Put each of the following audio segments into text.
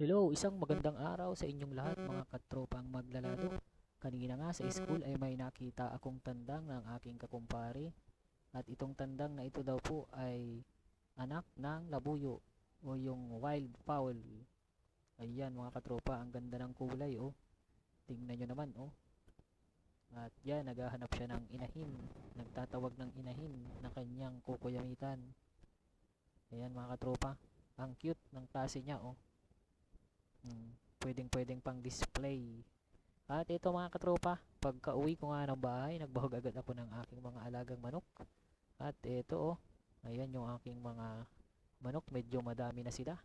Hello, isang magandang araw sa inyong lahat mga katropang maglalaro. Kanina nga sa school ay may nakita akong tandang ng aking kakumpare at itong tandang na ito daw po ay anak ng labuyo o yung wild fowl. Ayan mga katropa, ang ganda ng kulay oh. Tingnan nyo naman oh. At yan, naghahanap siya ng inahin. Nagtatawag ng inahin na kanyang kukuyamitan. Ayan mga katropa, ang cute ng klase niya oh. Pwedeng pwedeng pang display. At ito mga katropa, pagka uwi ko nga ng bahay, nagbahog agad ako ng aking mga alagang manok. At ito oh, ayan yung aking mga manok, medyo madami na sila.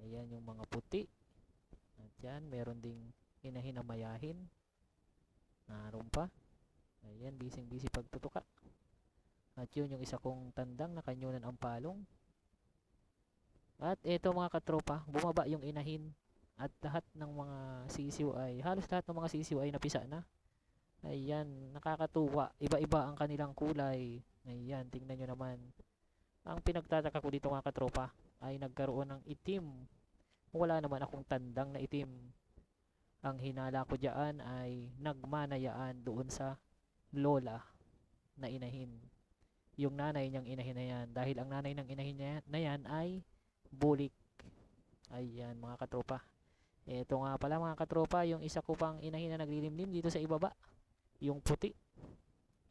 Ayan yung mga puti. At yan, meron ding inahin na mayahin. Naroon pa. Ayan, bising busy pagtutuka. At yun yung isa kong tandang na kanyunan ang palong. At ito mga katropa, bumaba yung inahin at lahat ng mga sisiw ay, halos lahat ng mga sisiw ay napisa na. Ayan, nakakatuwa. Iba-iba ang kanilang kulay. Ayan, tingnan nyo naman. Ang pinagtataka ko dito mga katropa ay nagkaroon ng itim. Wala naman akong tandang na itim. Ang hinala ko diyan ay nagmanayaan doon sa lola na inahin. Yung nanay niyang inahin na yan. Dahil ang nanay ng inahin na yan ay bulik. Ayan mga katropa. Ito nga pala mga katropa, yung isa ko pang inahin na naglilimlim dito sa ibaba. Yung puti.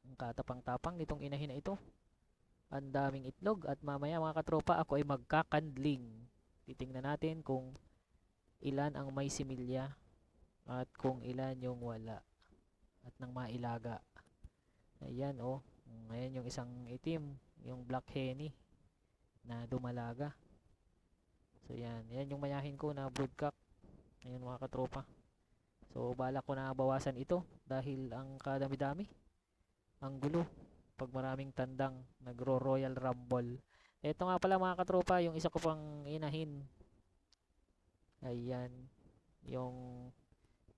Ang katapang-tapang nitong inahin na ito. Ang daming itlog at mamaya mga katropa ako ay magkakandling. Titingnan natin kung ilan ang may similya at kung ilan yung wala. At nang mailaga. Ayan oh. Ayan yung isang itim, yung black henny na dumalaga. So yan, yan yung mayahin ko na broodcock. Ayan mga katropa. So balak ko na bawasan ito dahil ang kadami-dami. Ang gulo pag maraming tandang nagro-royal rumble. Ito nga pala mga katropa, yung isa ko pang inahin. Ayan, yung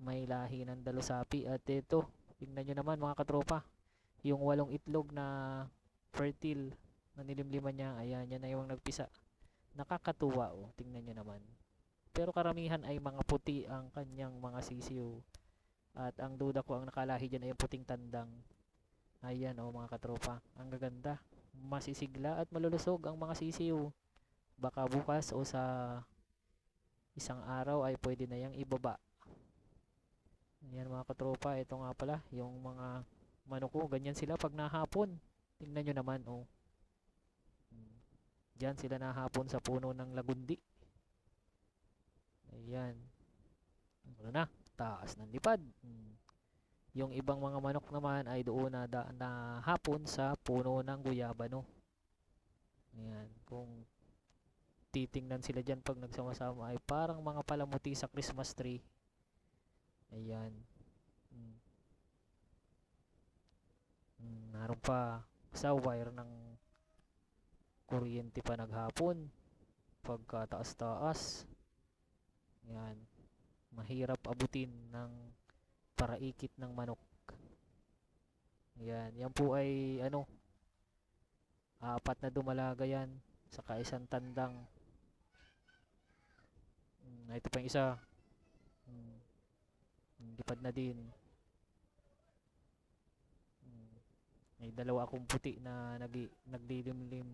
may lahi ng dalusapi. At ito, tingnan nyo naman mga katropa, yung walong itlog na fertile na nilimliman niya. Ayan, yan na yung nagpisa nakakatuwa oh, tingnan nyo naman. Pero karamihan ay mga puti ang kanyang mga sisiw. At ang duda ko ang nakalahi dyan ay puting tandang. Ayan oh mga katropa, ang gaganda. Masisigla at malulusog ang mga sisiw. Baka bukas o sa isang araw ay pwede na yang ibaba. Ayan mga katropa, ito nga pala, yung mga manok ko, ganyan sila pag nahapon. Tingnan nyo naman oh. Diyan sila nahapon sa puno ng lagundi. Ayan. Ano na? Taas ng lipad. Hmm. Yung ibang mga manok naman ay doon na, da, na hapon sa puno ng guyabano. Ayan. Kung titingnan sila dyan pag nagsama-sama ay parang mga palamuti sa Christmas tree. Ayan. Hmm. Hmm, naroon pa sa wire ng kuryente pa naghapon pagka taas-taas yan. Mahirap abutin ng paraikit ng manok. Yan. Yan po ay ano apat na dumalaga yan saka isang tandang. Hmm, ito pa yung isa. Hmm, lipad na din. Hmm, may dalawa akong puti na nag naglilimlim.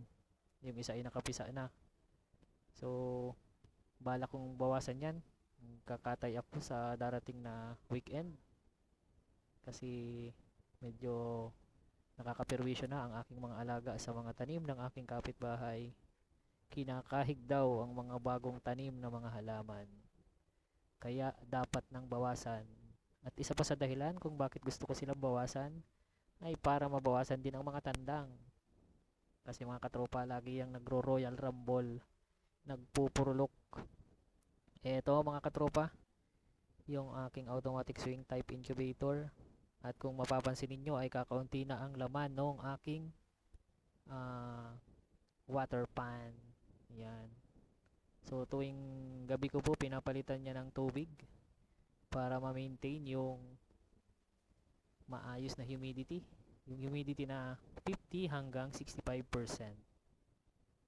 Yung isa ay nakapisa na. So bala kong bawasan yan. Kakatay ako sa darating na weekend. Kasi medyo nakakapirwisyo na ang aking mga alaga sa mga tanim ng aking kapitbahay. Kinakahig daw ang mga bagong tanim na mga halaman. Kaya dapat nang bawasan. At isa pa sa dahilan kung bakit gusto ko silang bawasan ay para mabawasan din ang mga tandang. Kasi mga katropa lagi yung nagro-royal rumble. Nagpupurulok eto mga katropa yung aking automatic swing type incubator. At kung mapapansin ninyo ay kakaunti na ang laman ng aking uh, water pan. Yan. So tuwing gabi ko po pinapalitan niya ng tubig para ma-maintain yung maayos na humidity. Yung humidity na 50 hanggang 65%.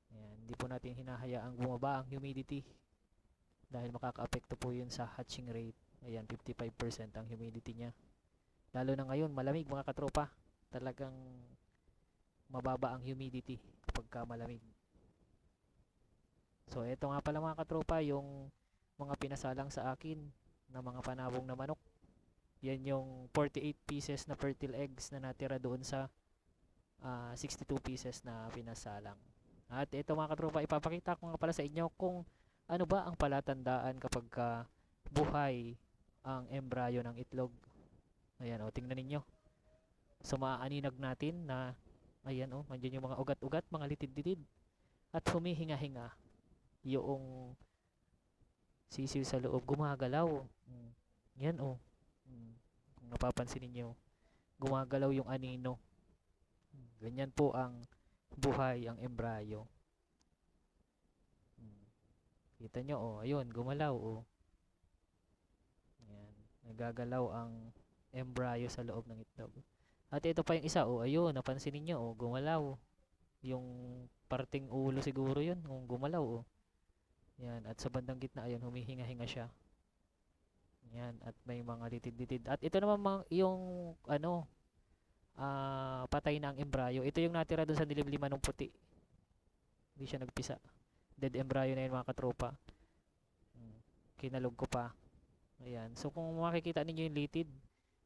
Ayan, hindi po natin hinahayaang bumaba ang humidity Dahil makaka-apekto po yun sa hatching rate. Ayan, 55% ang humidity niya. Lalo na ngayon, malamig mga katropa. Talagang mababa ang humidity kapag ka malamig. So, eto nga pala mga katropa, yung mga pinasalang sa akin na mga panabong na manok. Yan yung 48 pieces na fertile eggs na natira doon sa ah, 62 pieces na pinasalang. At ito mga katropa, ipapakita ko nga pala sa inyo kung ano ba ang palatandaan kapag ka buhay ang embryo ng itlog. Ayan o, tingnan ninyo. So maaaninag natin na ayan o, nandiyan yung mga ugat-ugat, mga litid-litid. At humihinga-hinga yung sisiw sa loob, gumagalaw. Mm. Yan o. Mm. Kung napapansin ninyo, gumagalaw yung anino. Ganyan po ang buhay ang embryo. Kita nyo, oh, ayun, gumalaw, oh. Ayan, nagagalaw ang embryo sa loob ng itlog. At ito pa yung isa, oh, ayun, napansin niyo oh, gumalaw. Yung parting ulo siguro yun, kung gumalaw, oh. Yan, at sa bandang gitna, ayun, humihinga-hinga siya. Yan, at may mga litid-litid. At ito naman mga, yung, ano, ah, patay na ang embryo. Ito yung natira doon sa nilibliman ng puti. Hindi siya nagpisa. Dead embryo na yun mga katropa. Kinalog ko pa. Ayan. So kung makikita ninyo yung litid,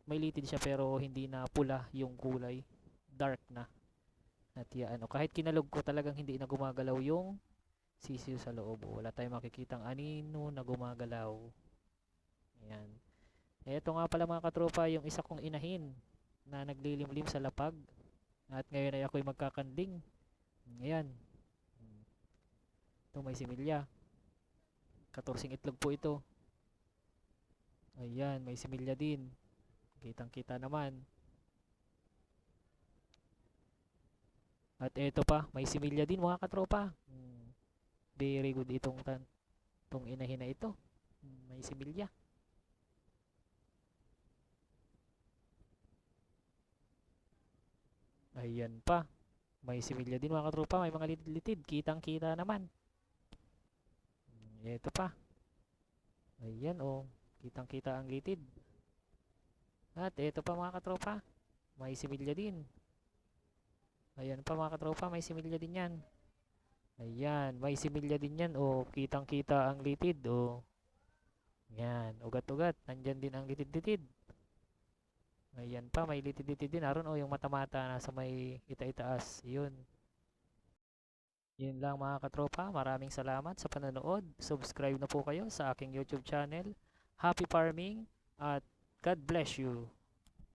may litid siya pero hindi na pula yung kulay. Dark na. At yan, ano, kahit kinalog ko talagang hindi na gumagalaw yung sisiw sa loob. Wala tayong makikitang anino na gumagalaw. Ayan. Ito nga pala mga katropa, yung isa kong inahin na naglilimlim sa lapag. At ngayon ay ako'y magkakanding. Ayan. Ito may similya. 14 itlog po ito. Ayan, may similya din. Kitang kita naman. At ito pa, may similya din mga katropa. Hmm. Very good itong tan itong inahin na ito. Hmm, May similya. Ayan pa. May similya din mga katropa. May mga litid-litid. Kitang-kita naman. Ito pa. Ayan oh. Kitang-kita ang litid. At ito pa mga katropa. May similya din. Ayan pa mga katropa. May similya din yan. Ayan. May similya din yan. Oh, kitang-kita ang litid. Oh. Yan. Ugat-ugat. Nandyan din ang litid-litid. Ayan pa, may litid-litid din. Aron oh, yung mata-mata nasa may ita-itaas. Yun. Yun lang mga katropa. Maraming salamat sa panonood. Subscribe na po kayo sa aking YouTube channel. Happy farming at God bless you.